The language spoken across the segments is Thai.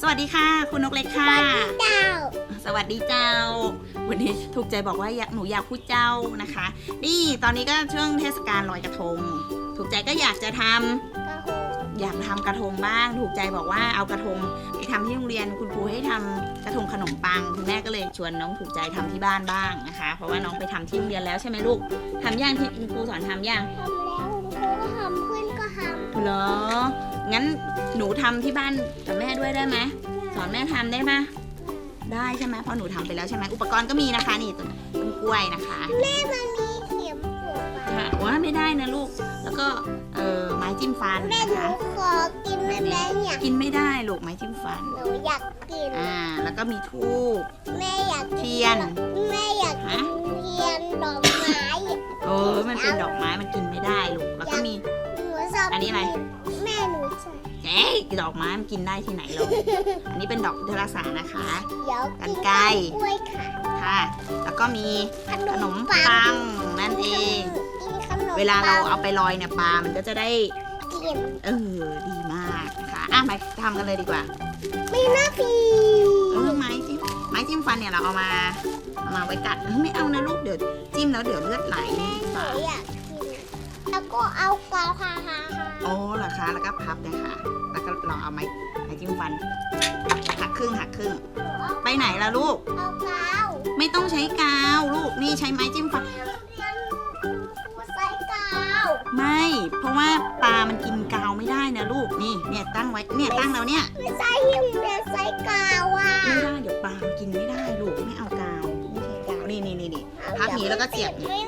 สวัสดีค่ะ คุณนกเล็กค่ะ เจ้าสวัสดีเจ้า วันนี้ถูกใจบอกว่าอยากหนูอยากพูดเจ้านะคะ นี่ตอนนี้ก็ช่วงเทศกาลลอยกระทง ถูกใจก็อยากจะทำกระโหอยากทำกระทงบ้าง ถูกใจบอกว่าเอากระทงไปทำที่โรงเรียนคุณครูให้ทำกระทงขนมปังคุณแม่ก็เลยชวนน้องถูกใจทำที่บ้านบ้างนะคะ เพราะว่าน้องไปทำที่โรงเรียนแล้วใช่ไหมลูกทำย่างที่คุณครูสอนทำย่างทำแล้วคุณครูก็ทำเพื่อนก็ทำเหรอ งั้นหนูทำที่บ้านกับแม่ด้วยได้ไหมสอนแม่ทำได้ไหมได้ใช่ไหมเพราะหนูทำไปแล้วใช่ไหมอุปกรณ์ก็มีนะคะนี่ต้นกล้วยนะคะแม่มันมีเข็มปวดปากค่ะว่าไม่ได้นะลูก แล้วก็เออไม้จิ้มฟันแม่นะหนูคะขอกินได้ไหมเนี่ยกินไม่ได้ลูกไม้จิ้มฟันหนูอยากกินอ่าแล้วก็มีทูบแม่อยากกิเทียนแม่อยากกินเทียนดอกไม้เออมันเป็นดอกไม้มันกินไม่ได้ลูกแล้วก็มีหนูชอบอันนี้อะไร แม่หนูใส่เอ๊ะดอกไม้มันกินได้ที่ไหนหรอกอันนี้เป็นดอกพุทธรักษานะคะ เดี๋ยวกันไกรกล้วยค่ะ ค่ะ แล้วก็มีขขนมปัปังนั่นเอง กินขนมเวลาเราปังเอาไปลอยเนี่ยปลา มันก็จะได้กินเออ ดีมากนะคะอะมาทำกันเลยดีกว่ามีหน้าพีเออไม้จิ้มไม้จิ้มฟันเนี่ยเราเอามาเอามาไว้กัดเอ้ยไม่เอานะลูกเดี๋ยวจิ้มแล้วเดี๋ยวเลือดไหลแม่หนูอยากกิน แล้วก็เอากาวฮ่าฮ่าฮ่า โอ้เหรอคะ แล้วก็พับเลยค่ะ แล้วก็เราเอาไม้ไม้จิ้มฟัน หักครึ่งหักครึ่ง ไปไหนล่ะลูก เอากาวไม่ต้องใช้กาวลูก นี่ใช้ไม้จิ้มฟันใส่กาวไม่ เพราะว่าปลามันกินกาวไม่ได้นะลูก นี่ เนี่ยตั้งไว้ เนี่ยตั้งแล้วเนี่ย ไม่ใส่หิมเรียนใส่กาวอะไม่ได้เดี๋ยวปลามันกินไม่ได้ลูก ไม่เอากาว ไม่ใช่กาว นี่นี่นี่นี่พับหนีแล้วก็เสียบติดไม่ได้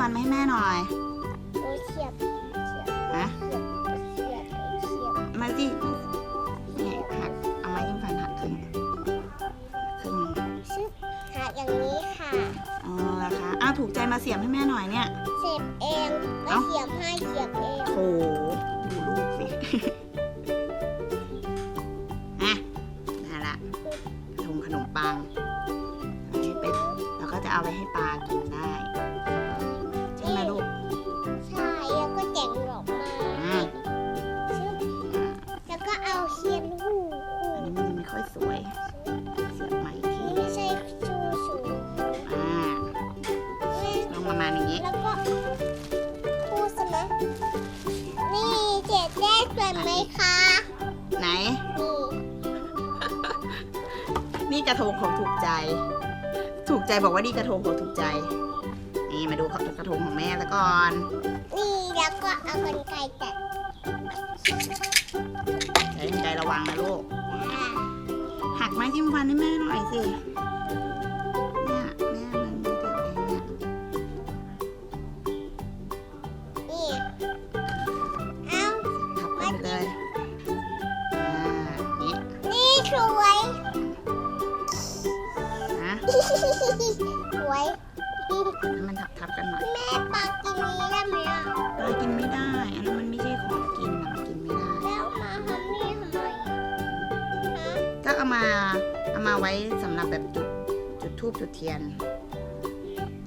ม้จิ้มฟันมาให้แม่หน่อยหนูเฉียบเฉียบนะเฉียบเฉียบมาสิเนี่ยหักเอาไม้จิ้มฟันหักครึ่งครึ่งหนึ่งชึบหักอย่างนี้ค่ะอ๋อเหรอคะอ้าวถูกใจมาเสียบให้แม่หน่อยเนี่ย เสียบเองไม่เอ้าเสียบให้เสียบ ค่อยสวย เสียบใหม่อีกทีนี่ไม่ใช่ชูสูงอ่าลงประมาณอย่างนี้ แล้วก็พูดซะนะนี่เจ็ดแรกสวยไหมคะไหน นี่นี่กระทงของถูกใจ ถูกใจบอกว่านี่กระทงของถูกใจ นี่มาดูกระทงของแม่แล้วก่อน นี่แล้วก็เอากันไกรตัดเดี๋ยวใจระวังนะลูกหัก ไม้จิ้มฟันให้แม่หน่อยสิเนี่ยแม่มันเดี๋ยวเองเนี่ยนี่เอาทับกันไปเลยอ่านี่นี่สวยนะสวยให้มันทับทับๆกันหน่อย ไว้สำหรับแบบจุดจุดทูบจุดเทียน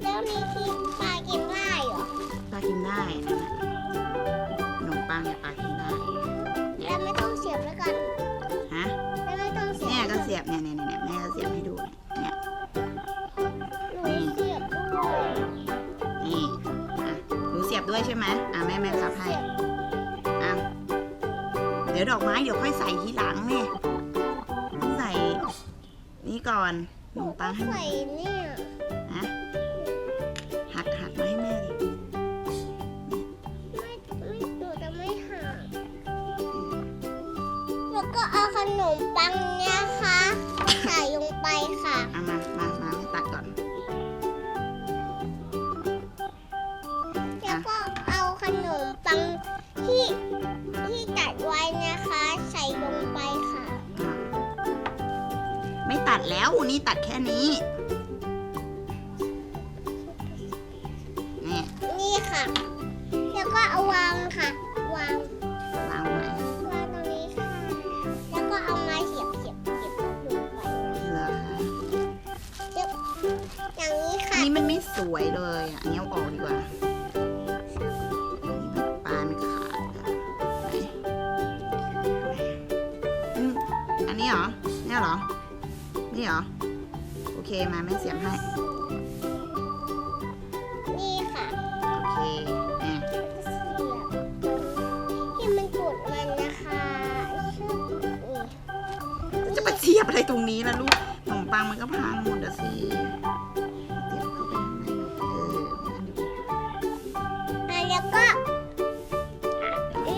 แล้วนี่ที่ปลากินได้เหรอปลากินได้นั่นน่ะขนมปังเนี่ยปลากินได้แล้วไม่ต้องเสียบแล้วกันฮะแล้วไม่ต้องเสียบเนี่ยก็เสียบเนี่ยเนี่ยเนี่ยแม่ก็เสียบให้ดูเนี่ยหนูเสียบด้วยนี่อะหนูเสียบด้วยใช่ไหมอะแม่แม่ครับให้อะเดี๋ยวดอกไม้เดี๋ยวค่อยใส่ทีหลังเนี่ยต้องใส่ นี่ก่อนขนมปังให้ใส่เนี่ยนะหักหักมาให้แม่ดิไม่ไม่หนูจะไม่หักแล้วก็เอาขนมปังเนี่ยค่ะใส่ลงไปค่ะ ตัดแล้วนี่ตัดแค่นี้ นี่นี่ค่ะ แล้วก็เอาวางค่ะ วาง วางไหนวางตรงนี้ค่ะ แล้วก็เอาไม้เสียบเสียบเสียบลงไปเหรอคะอย่างนี้อันค่ะ นี้มันไม่สวยเลยอะอันนี้เอาออกดีกว่า เคมาแม่เสียบให้ นี่ค่ะโอเคอะเสียบที่มันจุดมันนะคะชื่อนี่จะมาเสียบอะไรตรงนี้ล่ะลูกขนมปังมันก็พังหมดอะสิเสียบเข้าไปข้างในหน่อยเออมันอยู่อะแล้วก็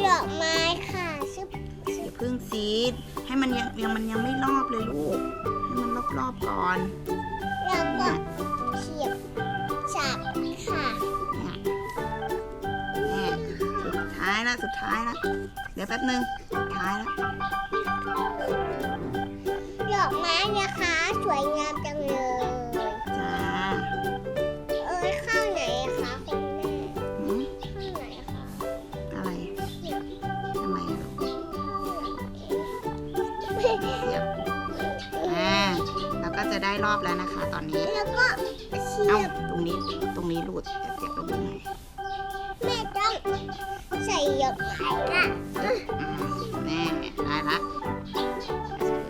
ดอกไม้ค่ะซึ่งอย่าเพิ่งซีดให้มันยังยังมันยังไม่รอบเลยลูกให้ มันรอบๆก่อนแล้วก็เสียบจับค่ะเนี่ยเนี่ยสุดท้ายละสุดท้ายละเดี๋ยวแป๊บนึงสุดท้ายละดอกไม้นะคะ สวยงามจังเลย รอบแล้วนะคะ ตอนนี้ แล้วก็เสีเอ้ายบตรงนี้ตรงนี้หลุดเดี๋ยวเสียบตรงนี้หน่อยแม่ต้องใส่ดอกไม้ค่ะอืมแน่ได้ละ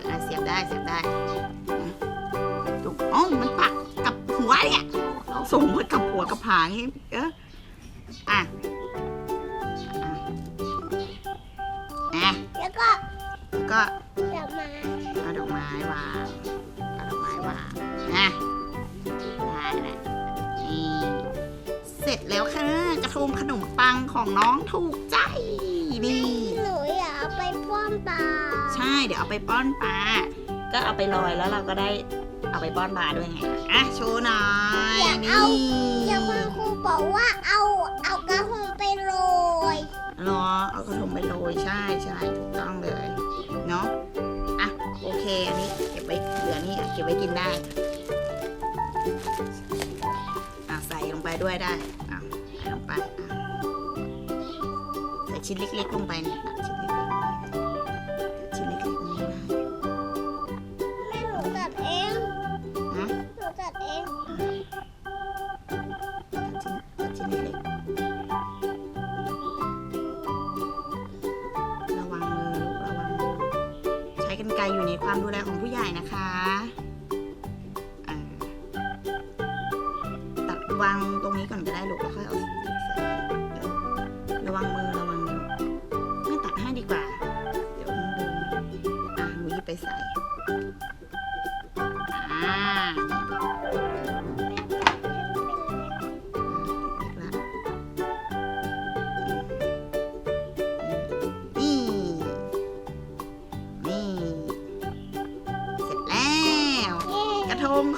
อะเสียบได้เสียบได้อืมถูกอ๋อมันปักกับหัวเนี่ยเราส่งมากับหัวกับหางให้เอออะอะอะแล้วก็แล้วก็ดอกไม้เอาดอกไม้วาง เอาดอกไม้วางนะได้แล้วนี่เสร็จแล้วค่ะกระทงขนมปังของน้องถูกใจนี่หนูอยากเอาไปป้อนปลาใช่เดี๋ยวเอาไปป้อนปลาก็เอาไปลอยแล้วเราก็ได้เอาไปป้อนปลาด้วยไงอะโชว์หน่อยอยากนี่เอาอยากคุณครูบอกว่าเอาเอากระหงไปโรยรอเอากระทงไปโรยใช่ใช่ถูกต้องเลยเนาะอะโอเคอันนี้เก็บไว้เหลือ นี่เก็บไว้กินได้อะใส่ลงไปด้วยได้อะใส่ลงไปอะใส่ชิ้นเล็กๆลงไปเนี่ยตัดชิ้นเล็กๆชิ้นเล็กๆนี่ได้แม่หนูตัดเองนะหนูตัดเองตัดชิ้นตัดชิ้นเล็กๆระวังมือลูกระวังมือใช้กันไกรอยู่ในความดูแลของผู้ใหญ่นะคะตัดวางตรงนี้ก่อนก็ได้ลูกแล้วค่อยเอา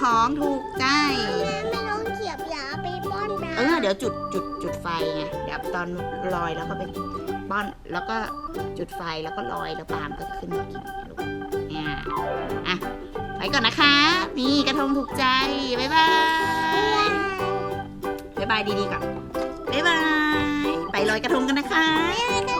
ของถูกใจแม่ไม่ต้องเขียบอยากเอาไปป้อนปลาเออเดี๋ยวจุดจุดจุดไฟไงเดี๋ยวตอนลอยแล้วก็ไปป้อนแล้วก็จุดไฟแล้วก็ลอยแล้วปาล์มก็จะขึ้นมากินลูกเนี่ยอะไปก่อนนะคะ นี่กระทงถูกใจ บ๊ายบายบ๊ายบายดีๆก่อนบ๊ายบายไปลอยกระทงกันนะคะแม่กระทง